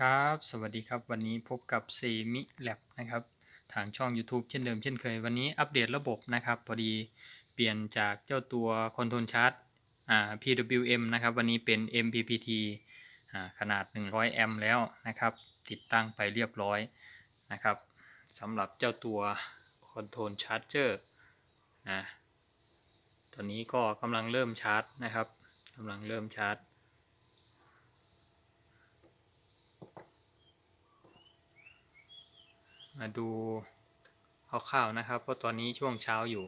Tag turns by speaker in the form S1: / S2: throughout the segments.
S1: ครับ สวัสดีครับ วันนี้พบกับเซมิแลบนะครับ ทางช่อง YouTube เช่นเดิมเช่นเคย วันนี้อัปเดตระบบนะครับ พอดีเปลี่ยนจากเจ้าตัวคอนโทรลชาร์จอ่า PWM นะครับ วันนี้เป็น MPPT อ่าขนาด 100 แอมป์แล้วนะครับ ติดตั้งไปเรียบร้อยนะครับสำหรับเจ้าตัวคอนโทรลชาร์จเจอร์นะตอนนี้ก็กำลังเริ่มชาร์จนะครับกำลังเริ่มชาร์จ มาดูคร่าวๆนะครับ เพราะตอนนี้ช่วงเช้าอยู่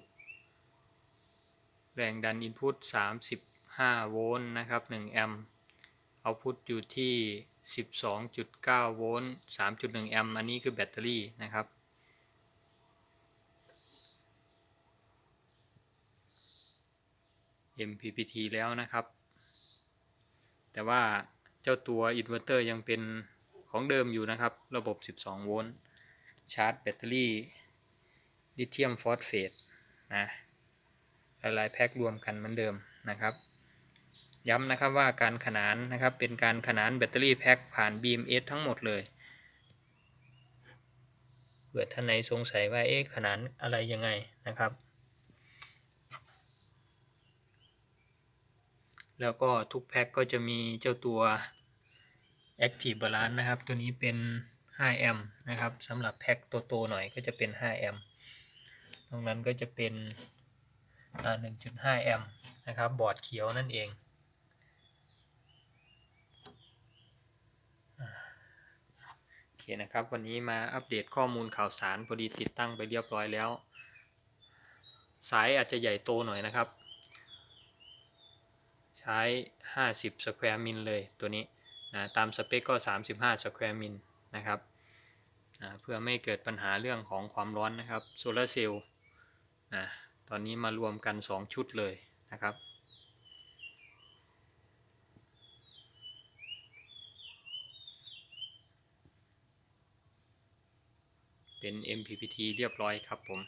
S1: แรงดันอินพุต35 โวลต์นะครับ 1 แอมป์เอาพุตอยู่ที่ 12.9 โวลต์ 3.1 แอมป์ อันนี้คือแบตเตอรี่นะครับ MPPT แล้วนะครับ แต่ว่าเจ้าตัวอินเวอร์เตอร์ยังเป็นของเดิมอยู่นะครับ ระบบ 12 โวลต์ ชาร์จแบตเตอรี่ลิเธียมฟอสเฟตนะหลายๆแพ็ครวมกันเหมือนเดิมนะครับ ย้ำนะครับว่าการขนานนะครับเป็นการขนานแบตเตอรี่แพ็คผ่าน BMS ทั้งหมดเลยเผื่อท่านไหนสงสัยว่าเอ๊ะขนานอะไรยังไงนะครับ แล้วก็ทุกแพ็คก็จะมีเจ้าตัว Active Balance นะครับ ตัวนี้เป็น 5 แอมป์นะครับสำหรับแพ็คโตๆหน่อยก็จะเป็น 5 แอมป์ตรงนั้นก็จะเป็นอ่า1.5 แอมป์นะครับ บอร์ดเขียวนั่นเอง โอเคนะครับ วันนี้มาอัปเดตข้อมูลข่าวสารพอดีติดตั้งไปเรียบร้อยแล้ว สายอาจจะใหญ่โตหน่อยนะครับ ใช้ 50 สแควร์มิลเลยตัวนี้นะตามสเปคก็ 35 สแควร์มิล นะครับนะเพื่อไม่เกิดปัญหาเรื่องของความร้อนนะครับโซลาร์เซลล์นะตอนนี้มารวมกัน 2 ชุดเลยนะครับเป็น MPPT เรียบร้อยครับผม